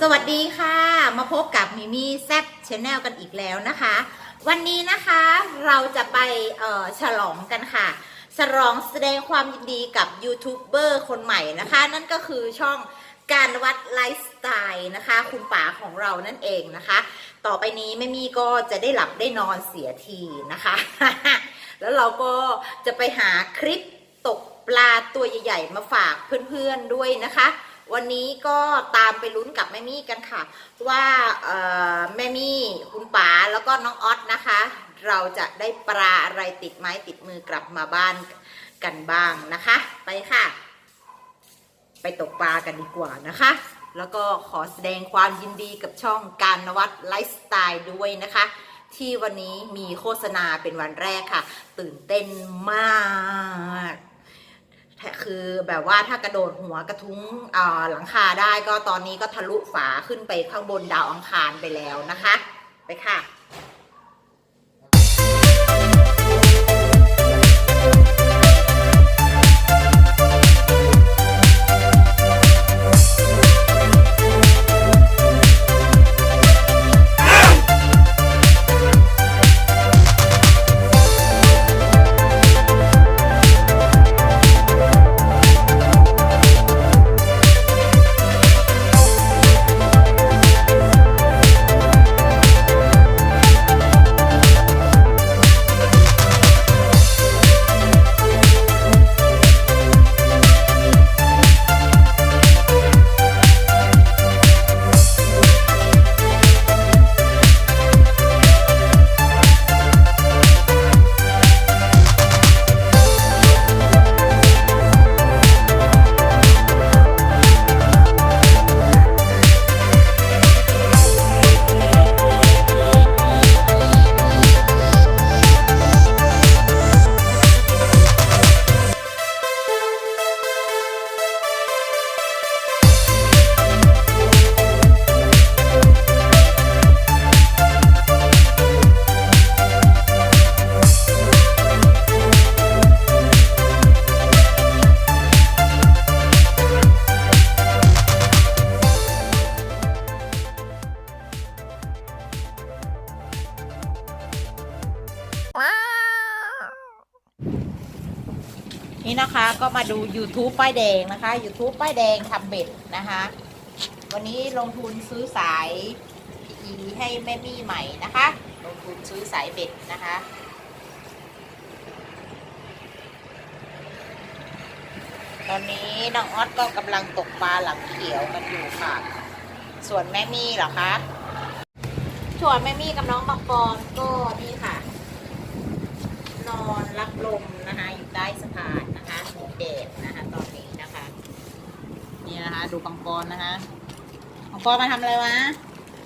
สวัสดีค่ะ มาพบกับมิมี่แซบชแนลกันอีกแล้วนะคะ วันนี้นะคะเราจะไปฉลองกันค่ะ ฉลองแสดงความยินดีกับยูทูบเบอร์คนใหม่นะคะ นั่นก็คือช่องการวัดไลฟ์สไตล์นะคะ คุณป๋าของเรานั่นเองนะคะ ต่อไปนี้แม่มี่ก็จะได้หลับได้นอนเสียทีนะคะ แล้วเราก็จะไปหาคลิปตกปลาตัวใหญ่ ๆ มาฝากเพื่อนๆด้วยนะคะ วันนี้ก็ตามไปลุ้นกับแม่มี่กันค่ะ ว่าแม่มี่คุณป๋าแล้วก็น้องออสนะคะ เราจะได้ปลาอะไรติดไม้ติดมือกลับมาบ้านกันบ้างนะคะ ไปค่ะ ไปตกปลากันดีกว่านะคะ แล้วก็ขอแสดงความยินดีกับช่องการนวัดไลฟ์สไตล์ด้วยนะคะที่วันนี้มีโฆษณาเป็นวันแรกค่ะ ตื่นเต้นมาก คือแบบว่าถ้ากระโดดหัวกระทุ้งหลังคาได้ก็ตอนนี้ก็ทะลุฝาขึ้นไปข้างบนดาวอังคารไปแล้วนะคะ ไปค่ะ นี่นะคะก็มาดู YouTube ป้ายแดงนะคะ YouTube ป้ายแดงทำเบ็ดนะคะ วันนี้ลงทุนซื้อสาย PE ให้แม่มี่ใหม่นะคะ ลงทุนซื้อสายเบ็ดนะคะตอนนี้น้องออสก็กำลังตกปลาหลังเขียวกันอยู่ค่ะ ส่วนแม่มี่เหรอคะ ส่วนแม่มี่กับน้องบางปอนก็นี่ค่ะ นอน ลมนะคะอยู่ใต้สะพานนะคะมีแดดนะคะตอนนี้นะคะนี่นะคะดูปังปอนนะคะปังปอนมาทำอะไรวะ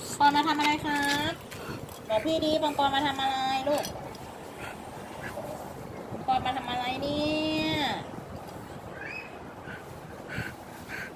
ปังปอนมาทำอะไรครับบอกพี่ดีปังปอนมาทำอะไรลูกปังปอนมาทำอะไรเนี่ย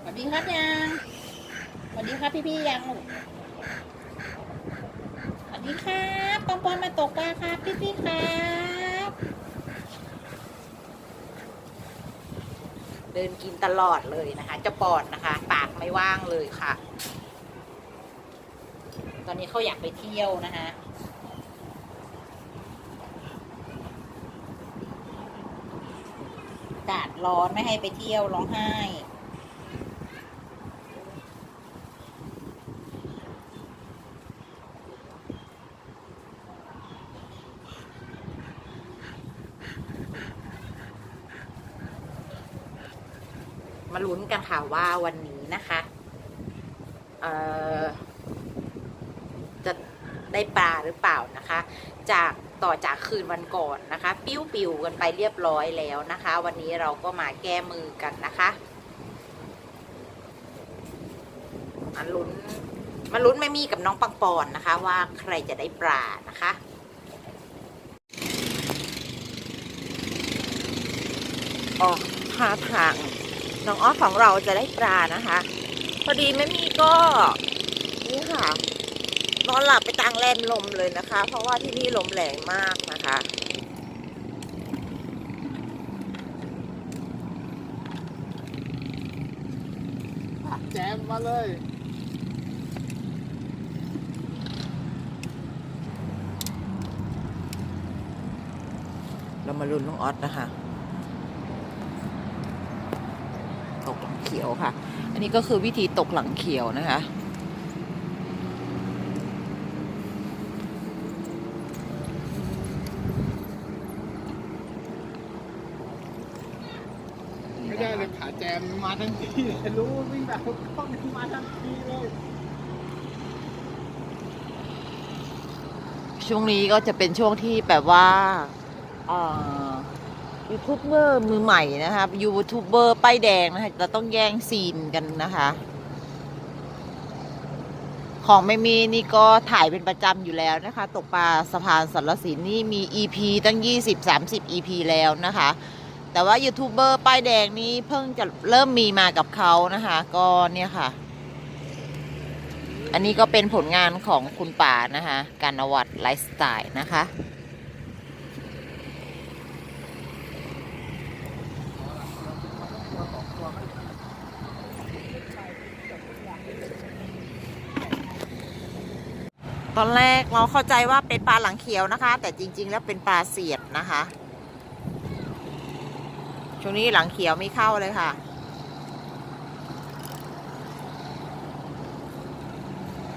สวัสดีครับยังสวัสดีครับพี่ๆยังลูกสวัสดีครับปังปอนมาตกปลาครับพี่ๆครับ เดินกินตลอดเลยนะคะ จะปอดนะคะ ปากไม่ว่างเลยค่ะ ตอนนี้เขาอยากไปเที่ยวนะคะอากาศร้อนไม่ให้ไปเที่ยวร้องไห้ มาลุ้นกัน ค่ะว่าวันนี้นะคะจะได้ปลาหรือเปล่านะคะ จากต่อจากคืนวันก่อนนะคะ ปิ้วปิวกันไปเรียบร้อยแล้วนะคะ วันนี้เราก็มาแก้มือกันนะคะมาลุ้นมาลุ้นแม่มี่กับน้องปังปอนนะคะ ว่าใครจะได้ปลานะคะออกหาทาง น้องอ้อของเราจะได้ปลานะคะ พอดีไม่มีก็นี่ค่ะนอนหลับไปกางแลนลมเลยนะคะ เพราะว่าที่นี่ลมแรงมากนะคะแจมมาเลยเรามาลุ้นน้องออสนะคะ เขียวค่ะ อันนี้ก็คือวิธีตกหลังเขียวนะคะ ไม่ได้เลยขาแจมมาทั้งทีเลยรู้ว่าวิ่งแบบกล้องมาทั้งทีเลยช่วงนี้ก็จะเป็นช่วงที่แบบว่า ยูทูบเบอร์มือใหม่นะคะยูทูบเบอร์ป้ายแดงนะคะจะต้องแย่งซีนกันนะคะ ของไม่มีนี่ก็ถ่ายเป็นประจำอยู่แล้วนะคะ ตกปลาสะพานสารสินนี่มี EP ตั้ง 20-30 EP แล้วนะคะ แต่ว่ายูทูบเบอร์ป้ายแดงนี้เพิ่งจะเริ่มมีมากับเขานะคะ ก็เนี่ยค่ะ อันนี้ก็เป็นผลงานของคุณป่านะคะ การนวัดไลฟ์สไตล์นะคะ ตอนแรกเราเข้าใจว่าเป็นปลาหลังเขียวนะคะ แต่จริง ๆ แล้วเป็นปลาเสียดนะคะ ช่วงนี้หลังเขียวไม่เข้าเลยค่ะ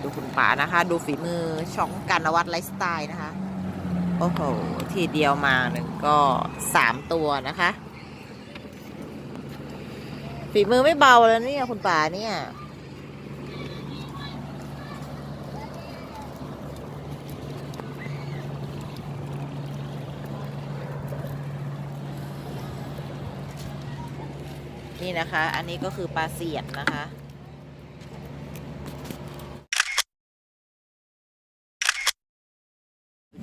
ดูคุณป๋านะคะ ดูฝีมือช่องการนวัดไลฟ์สไตล์นะคะ โอ้โห ทีเดียวมาหนึ่งก็สามตัวนะคะ ฝีมือไม่เบาแล้วเนี่ย คุณป๋าเนี่ย นี่นะคะ อันนี้ก็คือปลาเสียดนะคะ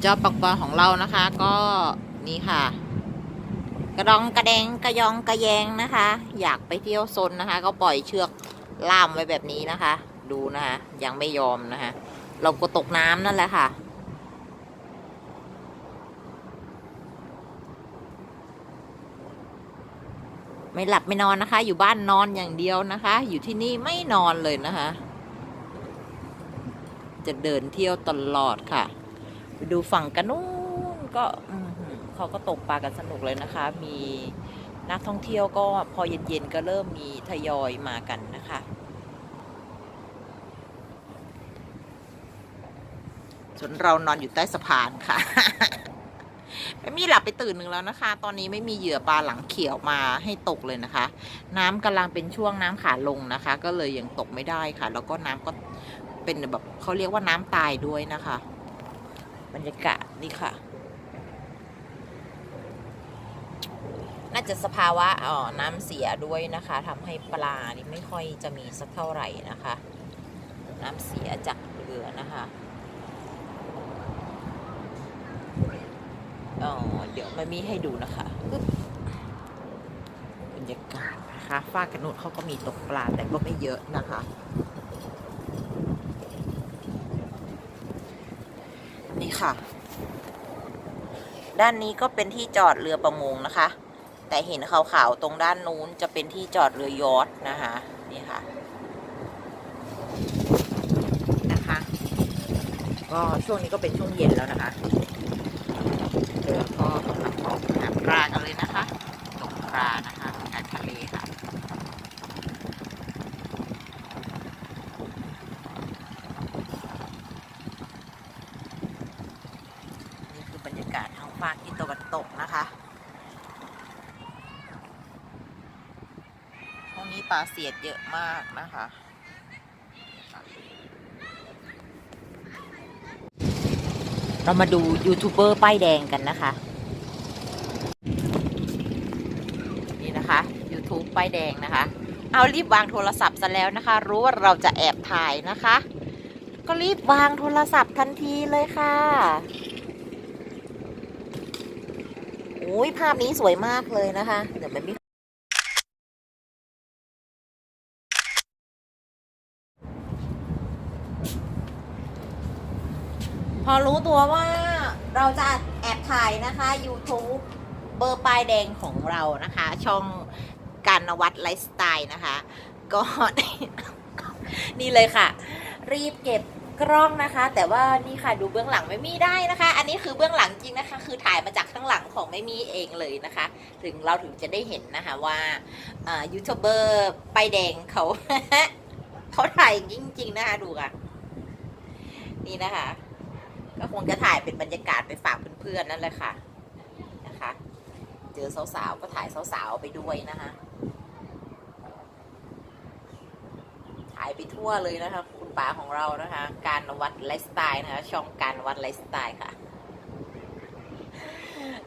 เจ้าปักปลาของเรานะคะ ก็นี่ค่ะ กระดองกระแดงกระยองกระแยงนะคะ อยากไปเที่ยวซนนะคะ ก็ปล่อยเชือกล่ามไว้แบบนี้นะคะ ดูนะคะ ยังไม่ยอมนะคะ เราก็ตกน้ำนั่นแหละค่ะ ไม่หลับไม่นอนนะคะ อยู่บ้านนอนอย่างเดียวนะคะ อยู่ที่นี่ไม่นอนเลยนะคะ จะเดินเที่ยวตลอดค่ะ ไปดูฝั่งกันนู้นก็เขาก็ตกปลากันสนุกเลยนะคะ มีนักท่องเที่ยวก็พอเย็นๆก็เริ่มมีทยอยมากันนะคะ ส่วนเรานอนอยู่ใต้สะพานค่ะ ไม่มีหลับไปตื่นหนึ่งแล้วนะคะ ตอนนี้ไม่มีเหยื่อปลาหลังเขียวมาให้ตกเลยนะคะ น้ำกำลังเป็นช่วงน้ำขาลงนะคะ ก็เลยยังตกไม่ได้ค่ะ แล้วก็น้ำก็เป็นแบบเขาเรียกว่าน้ำตายด้วยนะคะ บรรยากาศนี่ค่ะ น่าจะสภาวะอ่อน้ำเสียด้วยนะคะทำให้ปลานี่ไม่ค่อยจะมีสักเท่าไหร่นะคะ น้ำเสียจากเรือนะคะ อ๋อเดี๋ยวไม่มีให้ดูนะคะบรรยากาศนะคะฝ้ากกระนุดเขาก็มีตกปลาแต่ก็ไม่เยอะนะคะ นี่ค่ะ ด้านนี้ก็เป็นที่จอดเรือประมงนะคะ แต่เห็นขาวๆตรงด้านนู้นจะเป็นที่จอดเรือยอทนะคะนี่ค่ะนะคะ ก็ช่วงนี้ก็เป็นช่วงเย็นแล้วนะคะ เรือก็กำลังออกหาปลากันเลยนะคะตกปลานะคะในทะเลค่ะนี่คือบรรยากาศทางภาคทิศตะวันตกนะคะช่วงนี้ปลาเสียดเยอะมากนะคะ เรามาดูยูทูบเบอร์ป้ายแดงกันนะคะ นี่นะคะ YouTube ป้ายแดงนะคะ เอารีบวางโทรศัพท์ซะแล้วนะคะ รู้ว่าเราจะแอบถ่ายนะคะ ก็รีบวางโทรศัพท์ทันทีเลยค่ะโอ้ยภาพนี้สวยมากเลยนะคะ เดี๋ยวมันไอรู้ตัวว่าเราจะแอบถ่ายนะคะ YouTube เบอร์ป้ายแดงของเรานะคะ ช่องการนวัดไลฟ์สไตล์นะคะ ก็ นี่เลยค่ะ รีบเก็บกล้องนะคะ แต่ว่านี่ค่ะดูเบื้องหลังไม่มีได้นะคะ อันนี้คือเบื้องหลังจริงนะคะ คือถ่ายมาจากข้างหลังของไม่มีเองเลยนะคะ ถึงเราถึงจะได้เห็นนะคะว่ายูทูบเบอร์ไปายแดงเขา เขาถ่ายจริง ๆ นะคะดูค่ะ นี่นะคะ ก็คงจะถ่ายเป็นบรรยากาศไปฝากเพื่อนๆนั่นแหละค่ะนะคะ เจอสาวๆก็ถ่ายสาวๆไปด้วยนะคะถ่ายไปทั่วเลยนะคะ คุณป๋าของเรานะคะ การวัดไลฟ์สไตล์นะคะช่องการวัดไลฟ์สไตล์ค่ะ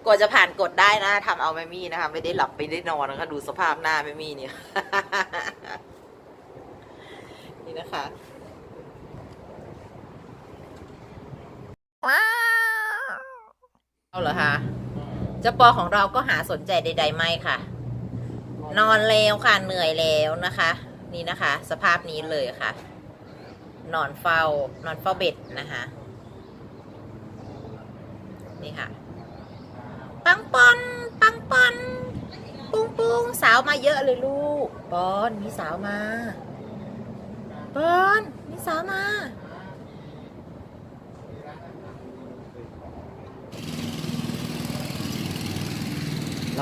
กว่าจะผ่านกดได้นะทำเอาไม่มีนะคะ ไม่ได้หลับไม่ได้นอนนะคะดูสภาพหน้าไม่มีเนี่ย นี่นะคะเอาเหรอคะ เจ้าปอของเราก็หาสนใจใด ๆ ไม่ค่ะ นอนแล้วค่ะเหนื่อยแล้วนะคะ นี่นะคะ สภาพนี้เลยค่ะ นอนเฝ้านอนเฝ้าเบ็ดนะคะ นี่ค่ะ ปังปอนปังปอนปุ้งปุ้งสาวมาเยอะเลยลูกปอนมีสาวมาปอนมีสาวมา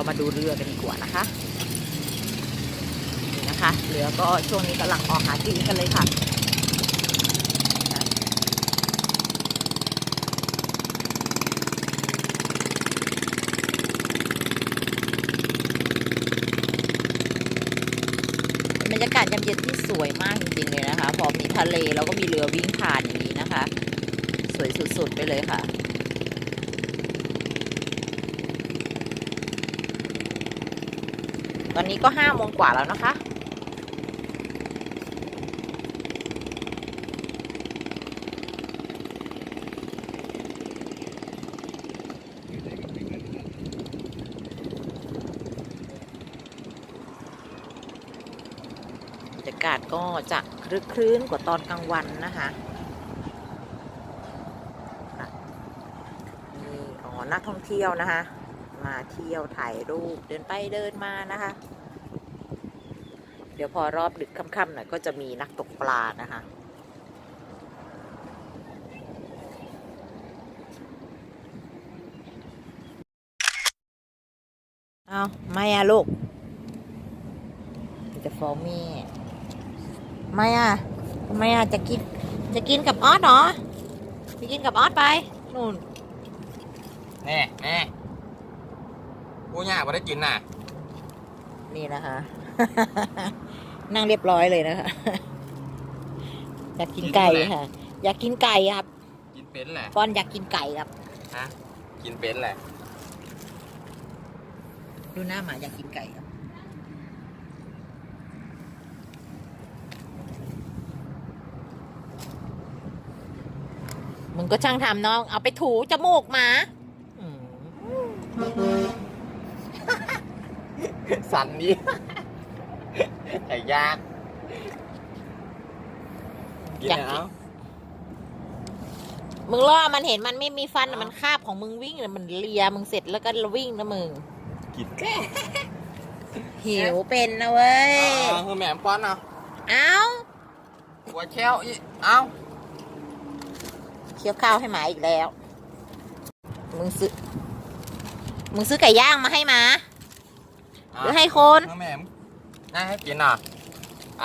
เรามาดูเรือกันดีกว่านะคะนี่นะคะเรือก็ช่วงนี้กำลังออกหากินกันเลยค่ะบรรยากาศยามเย็นที่สวยมากจริงๆเลยนะคะ พอมีทะเลแล้วก็มีเรือวิ่งผ่านอย่างนี้นะคะ สวยสุดๆไปเลยค่ะ ตอนนี้ก็ห้าโมงกว่าแล้วนะคะ บรรยากาศก็จะคลึกคลื้นกว่าตอนกลางวันนะคะค่ะนี่อ๋อนักท่องเที่ยวนะคะ มาเที่ยวถ่ายรูปเดินไปเดินมานะคะ เดี๋ยวพอรอบดึกค่ำๆหน่อยก็จะมีนักตกปลานะคะเอาไม่อะลูกจะฟ้องแม่ไม่อะไม่อะจะกินจะกินกับออสเหรอไปกินกับออสไปนู่นแน่แน่ กูย่าก็ได้กินน่ะ นี่นะคะ นั่งเรียบร้อยเลยนะคะ อยากกินไก่ค่ะ อยากกินไก่ครับ กินเป็นแหละปอนอยากกินไก่ครับ ฮะ กินเป็นแหละ ดูหน้าหมาอยากกินไก่ครับ มึงก็ช่างทำน้อง เอาไปถูจมูกหมาอืม สันนี้ไก่ย่างกินอยากเอามึงล่อมันเห็นมันไม่มีฟันน่ะมันคาบของมึงวิ่งน่ะมันเลียมึงเสร็จแล้วก็วิ่งนะมึงกินหิวเป็นนะเว้ยเอาคือแหม่มป้อนเอาเอาหัวแช่วอีเอาเคี้ยวข้าวให้หมาอีกแล้ว มึงซื้อ มึงซื้อไก่ย่างมาให้หมา หรือให้คนคือแหม่มน่าให้กินอะไป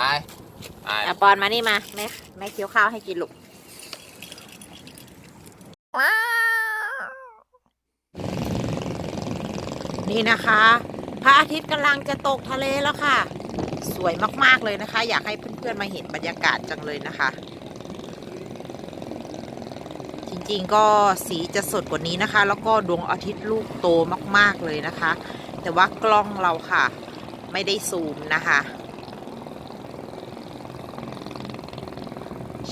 ไปอะปอนมานี่มาแม่แม่เคี้ยวข้าวให้กินลูกนี่นะคะ พระอาทิตย์กำลังจะตกทะเลแล้วค่ะ สวยมากๆเลยนะคะ อยากให้เพื่อนๆมาเห็นบรรยากาศจังเลยนะคะ จริงๆก็สีจะสดกว่านี้นะคะ แล้วก็ดวงอาทิตย์ลูกโตมากๆเลยนะคะ แต่ว่ากล้องเราค่ะ ไม่ได้ซูมนะคะ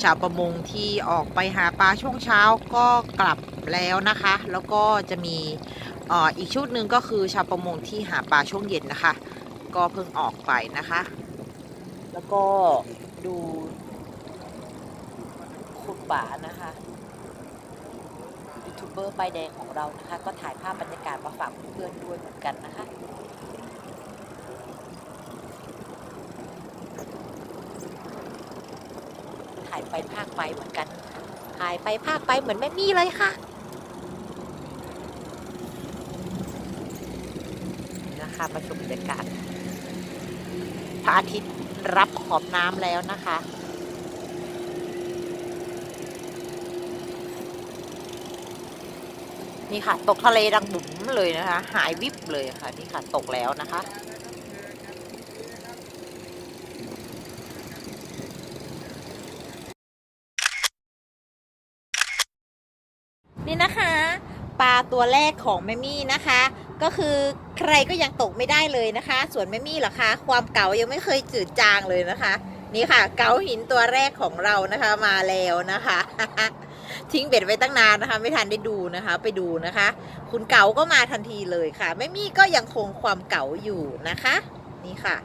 ชาวประมงที่ออกไปหาปลาช่วงเช้าก็กลับแล้วนะคะ แล้วก็จะมีอ,อีกชุดหนึ่งก็คือชาวประมงที่หาปลาช่วงเย็นนะคะ ก็เพิ่งออกไปนะคะ แล้วก็ดูคุณป่านะคะ ทูบเบอร์ใบแดงของเรานะคะ ก็ถ่ายภาพบรรยากาศมาฝากเพื่อนด้วยเหมือนกันนะคะถ่ายไปภาคไปเหมือนกันถ่ายไปภาคไปเหมือนแม่มี่เลยค่ะนี่นะคะมาชมบรรยากาศพระอาทิตย์รับขอบน้ำแล้วนะคะ นี่ค่ะ ตกทะเลดังบุ๋มเลยนะคะ หายวิบเลยค่ะ นี่ค่ะ ตกแล้วนะคะ นี่นะคะ ปลาตัวแรกของแม่มี่นะคะ ก็คือใครก็ยังตกไม่ได้เลยนะคะ ส่วนแม่มี่เหรอคะ ความเก๋ายังไม่เคยจืดจางเลยนะคะ นี่ค่ะ เก๋าหินตัวแรกของเรานะคะมาแล้วนะคะ ทิ้งเบ็ดไว้ตั้งนานนะคะ ไม่ทันได้ดูนะคะ ไปดูนะคะ คุณเก๋าก็มาทันทีเลยค่ะแม่มี่ก็ยังคงความเก๋าอยู่นะคะ นี่ค่ะ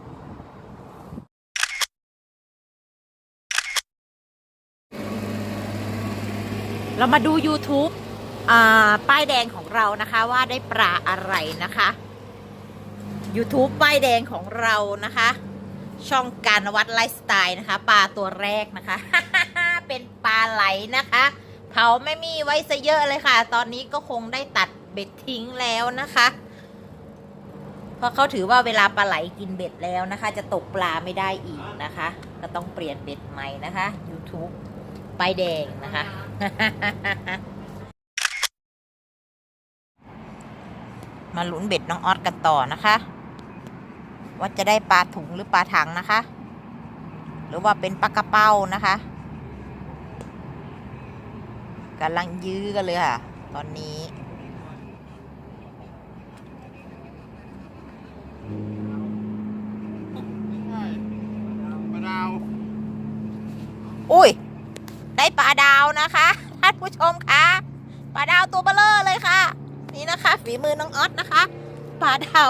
เรามาดู YouTube อ่าป้ายแดงของเรานะคะว่าได้ปลาอะไรนะคะ YouTube ป้ายแดงของเรานะคะ ช่องการวัดไลฟ์สไตล์นะคะ ปลาตัวแรกนะคะ เป็นปลาไหลนะคะ เผาไม่มีไว้ซะเยอะเลยค่ะ ตอนนี้ก็คงได้ตัดเบ็ดทิ้งแล้วนะคะ เพราะเขาถือว่าเวลาปลาไหลกินเบ็ดแล้วนะคะ จะตกปลาไม่ได้อีกนะคะ ก็ต้องเปลี่ยนเบ็ดใหม่นะคะ YouTube ป้ายแดงนะคะ มาลุ้นเบ็ดน้องออสกันต่อนะคะ ว่าจะได้ปลาถุงหรือปลาถังนะคะ หรือว่าเป็นปลากระเป้านะคะ กำลังยื้อกันเลยค่ะ ตอนนี้ใช่มะนาว อุ้ย ได้ปลาดาวนะคะท่านผู้ชมคะปลาดาวตัวเบลเลอร์เลยค่ะ นี่นะคะฝีมือน้องออสนะคะปลาดาว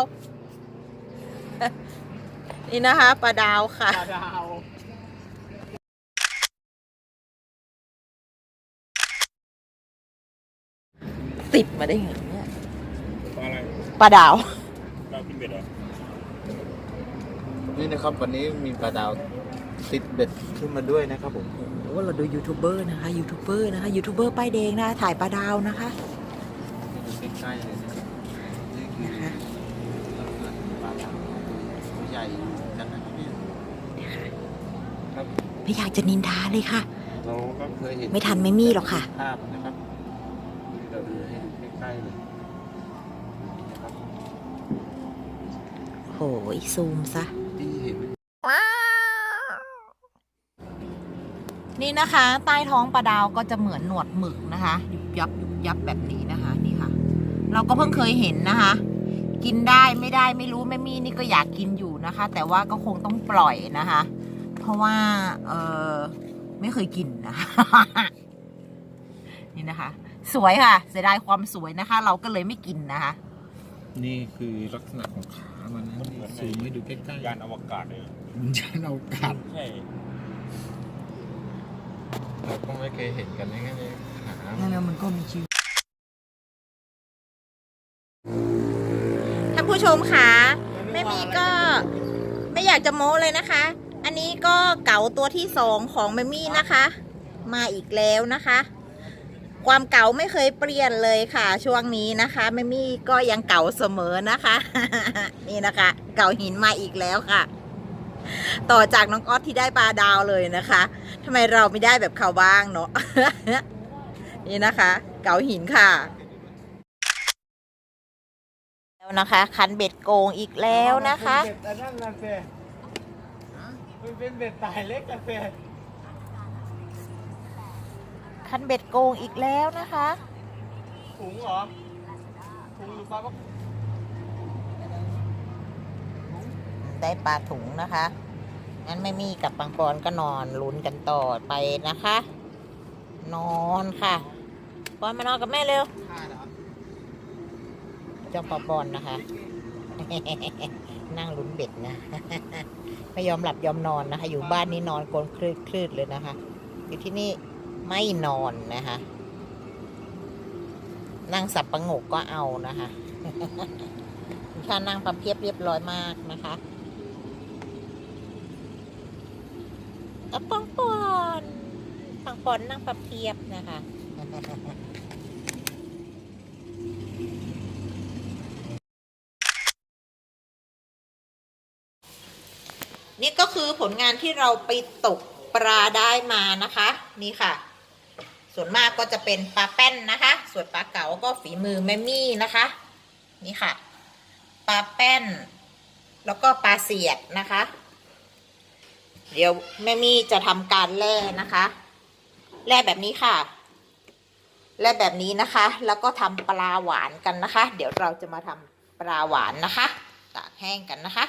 นี่นะคะปลาดาวค่ะ ปลาดาว ติดมาได้ไงเนี่ยปลาอะไรปลาดาวเรากินเบ็ดเหรอนี่นะครับวันนี้มีปลาดาวติดเบ็ดขึ้นมาด้วยนะครับผมโอ้เราดูยูทูบเบอร์นะคะยูทูบเบอร์นะคะยูทูบเบอร์ป้ายแดงนะคะถ่ายปลาดาวนะคะดูใกล้ๆเลยนะนี่คือนะคะลักษณะของปลาดาวตัวใหญ่จังนะครับเนี่ยครับไม่อยากจะนินทาเลยค่ะ เราก็เคยเห็นไม่ทันไม่มีหรอกค่ะ ภาพนะครับเราดูให้ดูใก ล้ๆเลยนะครับโหยซูมซะ ที่เห็นนี่นะคะ ใต้ท้องปลาดาวก็จะเหมือนหนวดหมึกนะคะยุบยับยุบยับแบบนี้นะคะนี่ค่ะ เราก็เพิ่งเคยเห็นนะคะ กินได้ไม่ได้ไม่รู้แม่มี่นี่ก็อยากกินอยู่นะคะ แต่ว่าก็คงต้องปล่อยนะคะ เพราะว่าเออไม่เคยกินนะคะ นี่นะคะ สวยค่ะ เสียดายความสวยนะคะ เราก็เลยไม่กินนะคะ นี่คือลักษณะของขา มันนะนี่ซูมให้ดูใกล้ๆยานอวกาศเลยมันยานเอากัดใช่เราก็ไม่เคยเห็นกันง่ายๆเลยขานั่นมันก็มีชื่อท่านผู้ชมคะแม่มีก็ไม่อยากจะโม้เลยนะคะ อันนี้ก็เก๋าตัวที่สองของแม่มี่นะคะ มาอีกแล้วนะคะ ความเก๋าไม่เคยเปลี่ยนเลยค่ะ ช่วงนี้นะคะแม่มี่ก็ยังเก๋าเสมอนะคะ นี่นะคะ เก๋าหินมาอีกแล้วค่ะ ต่อจากน้องออสที่ได้ปลาดาวเลยนะคะทำไมเราไม่ได้แบบเขาบ้างเนาะนี่นะคะ เก๋าหินค่ะแล้วนะคะ คันเบ็ดโกงอีกแล้วนะคะเป็นเบ็ดตายเล็กนะเซ่ คันเบ็ดโกงอีกแล้วนะคะถุงเหรอถุงหรือปลาปะได้ปลาถุงนะคะงั้นไม่มีกับปังปอนก็นอนลุ้นกันต่อไปนะคะ นอนค่ะปอนมานอนกับแม่เร็วขาดเหรอเจ้าปอปอนนะคะ นั่งลุ้นเบ็ดนะ ไม่ยอมหลับยอมนอนนะคะ อยู่บ้านนี้นอนกลนคลืดคลืดเลยนะคะ อยู่ที่นี่ ไม่นอนนะคะ นั่งสับประงกก็เอานะคะถ้านั่งประเพียบเรียบร้อยมากนะคะอะปังปอนปังผ่อนนั่งพับเพียบนะคะนี่ก็คือผลงานที่เราไปตกปลาได้มานะคะ นี่ค่ะ ส่วนมากก็จะเป็นปลาแป้นนะคะ ส่วนปลาเก๋าก็ฝีมือแม่มี่นะคะ นี่ค่ะ ปลาแป้น แล้วก็ปลาเสียดนะคะ เดี๋ยวแม่มี่จะทำการแล่นะคะ แล่แบบนี้ค่ะ แล่แบบนี้นะคะ แล้วก็ทำปลาหวานกันนะคะ เดี๋ยวเราจะมาทำปลาหวานนะคะ ตากแห้งกันนะคะ